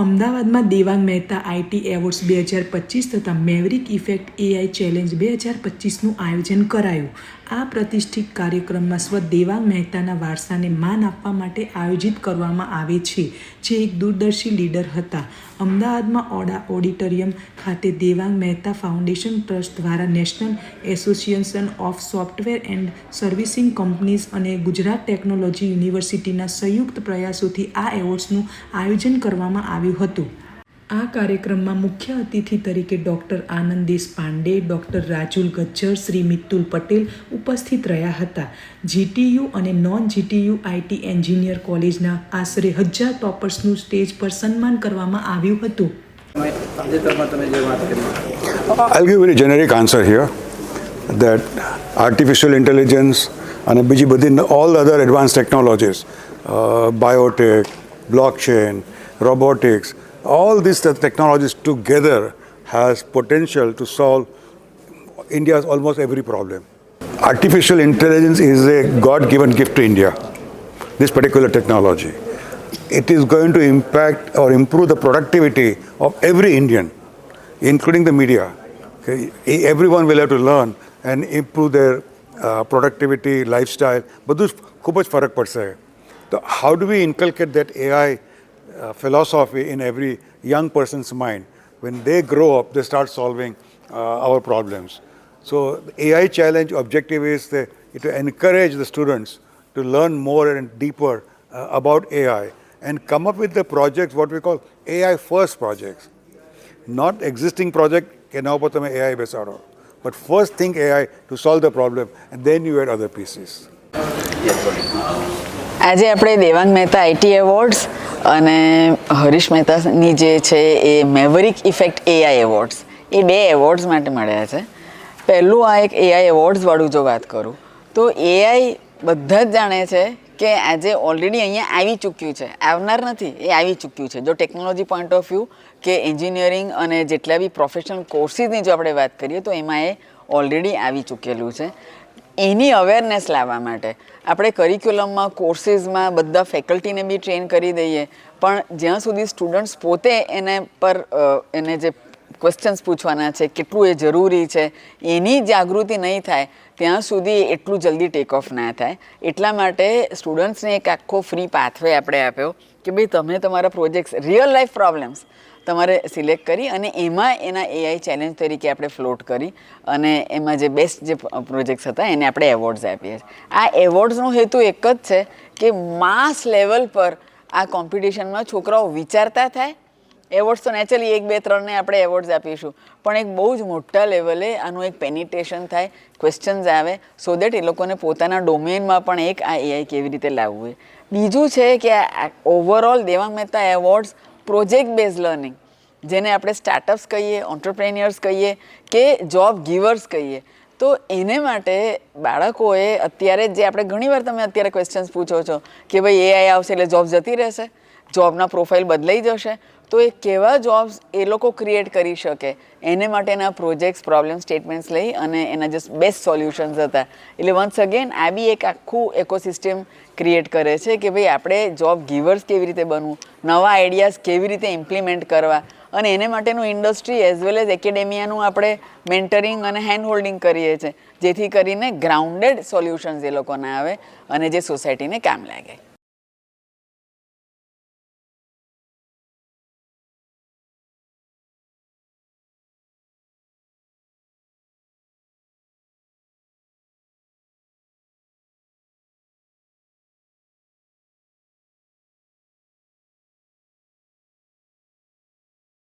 અમદાવાદમાં Devang Mehta IT awards બે હજાર પચીસ તથા મેવરિક ઇફેક્ટ એઆઈ ચેલેન્જ બે હજાર પચીસનું આયોજન કરાયું. આ પ્રતિષ્ઠિત કાર્યક્રમમાં સ્વ દેવાંગ મહેતાના વારસાને માન આપવા માટે આયોજિત કરવામાં આવે છે, જે એક દૂરદર્શી લીડર હતા. અમદાવાદમાં ઓડા ઓડિટોરિયમ ખાતે દેવાંગ મહેતા ફાઉન્ડેશન ટ્રસ્ટ દ્વારા national association of software and servicing companies અને ગુજરાત ટેકનોલોજી યુનિવર્સિટીના સંયુક્ત પ્રયાસોથી આ એવોર્ડ્સનું આયોજન કરવામાં આવ્યું હતું. આ કાર્યક્રમમાં મુખ્ય અતિથિ તરીકે ડૉક્ટર આનંદ દેશપાંડે ડૉક્ટર રાજુલ ગજ્જર શ્રી મિત્તુલ પટેલ ઉપસ્થિત રહ્યા હતા. જીટીયુ અને નોન જીટીયુ આઈટી એન્જિનિયર કોલેજના આશરે હજાર ટોપર્સનું સ્ટેજ પર સન્માન કરવામાં આવ્યું હતું. Here I'll give a very generic answer here that artificial intelligence અને બીજી બધી all other advance technologies biotech blockchain robotics, all these te- technologies together has potential to solve India's almost every problem. Artificial intelligence is a God-given gift to India. This particular technology. It is going to impact or improve the productivity of every Indian, including the media. Okay? E- Everyone will have to learn and improve their uh, productivity, lifestyle. બધું જ ખૂબ જ ફરક પડશે તો how do we inculcate that AI uh, philosophy in every young person's mind? When they grow up, they start solving uh, our problems. So the AI challenge objective is the, to encourage the students to learn more and deeper uh, about AI and come up with the projects what we call AI first projects. Not existing project કે એના ઉપર તમે AI બેસાડો but first think AI to solve the problem and then you add other pieces. આજે આપણે Devang Mehta IT awards અને હરીશ મહેતાની જે છે એ મેવરિક ઇફેક્ટ એઆઈ એવોર્ડ્સ. એ બે એવોર્ડ્સ માટે મળ્યા છે. પહેલું આ એક એઆઈ એવોર્ડ્સવાળું જો વાત કરું, તો એઆઈ બધા જ જાણે છે કે આજે ઓલરેડી અહીંયા આવી ચૂક્યું છે. આવનાર નથી, એ આવી ચૂક્યું છે. જો ટેકનોલોજી પોઈન્ટ ઓફ વ્યૂ કે એન્જિનિયરિંગ અને જેટલા બી પ્રોફેશનલ કોર્સીસની જો આપણે વાત કરીએ, તો એમાં એ ઓલરેડી આવી ચૂકેલું છે. એની અવેરનેસ લાવવા માટે. આપણે કરિક્યુલમમાં કોર્સીસમાં બધા ફેકલ્ટીને બી ટ્રેન કરી દઈએ. પણ જ્યાં સુધી સ્ટુડન્ટ્સ પોતે એને પર એને જે ક્વેશ્ચન્સ પૂછવાના છે, કેટલું એ જરૂરી છે, એની જાગૃતિ નહીં થાય, ત્યાં સુધી એટલું જલ્દી ટેક ઓફ ના થાય. એટલા માટે સ્ટુડન્ટ્સને એક આખો ફ્રી પાથવે આપણે આપ્યો. કે ભાઈ તમે તમારા પ્રોજેક્ટ્સ રિયલ લાઈફ પ્રોબ્લેમ્સ તમારે સિલેક્ટ કરી અને એમાં એના એઆઈ ચેલેન્જ તરીકે આપણે ફ્લોટ કરી અને એમાં જે બેસ્ટ જે પ્રોજેક્ટ્સ હતા એને આપણે એવોર્ડ્સ આપીએ છીએ. આ એવોર્ડ્સનો હેતુ એક જ છે કે માસ લેવલ પર આ કોમ્પિટિશનમાં છોકરાઓ વિચારતા થાય એવોર્ડ્સ તો નેચરલી એક, બે, ત્રણને આપણે એવોર્ડ્સ આપીશું. પણ એક બહુ જ મોટા લેવલે આનું એક પેનિટેશન થાય ક્વેશ્ચન્સ આવે સો દેટ એ લોકોને પોતાના ડોમેનમાં પણ એક આ એઆઈ કેવી રીતે લાવવું બીજું છે કે આ overall Devang Mehta awards project base learning જેને આપણે સ્ટાર્ટઅપ્સ કહીએ ઓન્ટરપ્રેન્યર્સ કહીએ, કે જોબ ગીવર્સ કહીએ. તો એને માટે બાળકોએ અત્યારે જે આપણે ઘણીવાર તમે અત્યારે ક્વેશ્ચન્સ પૂછો છો કે ભાઈ એઆઈ આવશે એટલે જોબ જતી રહેશે? જોબના પ્રોફાઇલ બદલાઈ જશે, તો એ કેવા જોબ્સ એ લોકો ક્રિએટ કરી શકે? એને માટેના પ્રોજેક્ટ્સ પ્રોબ્લેમ સ્ટેટમેન્ટ્સ લઈ અને એના જે બેસ્ટ સોલ્યુશન્સ હતા. એટલે વન્સ અગેન આ બી એક આખું ઇકોસિસ્ટમ ક્રિએટ કરે છે કે ભાઈ આપણે જોબ ગીવર્સ કેવી રીતે બનવું, નવા આઈડિયાઝ કેવી રીતે ઇમ્પ્લિમેન્ટ કરવા અને એને માટેનું ઇન્ડસ્ટ્રી એઝ વેલ એઝ એકેડેમિયાનું આપણે મેન્ટરિંગ અને હેન્ડ હોલ્ડિંગ કરીએ છીએ, જેથી કરીને ગ્રાઉન્ડેડ સોલ્યુશન્સ એ લોકોને આવે અને જે સોસાયટીને કામ લાગે.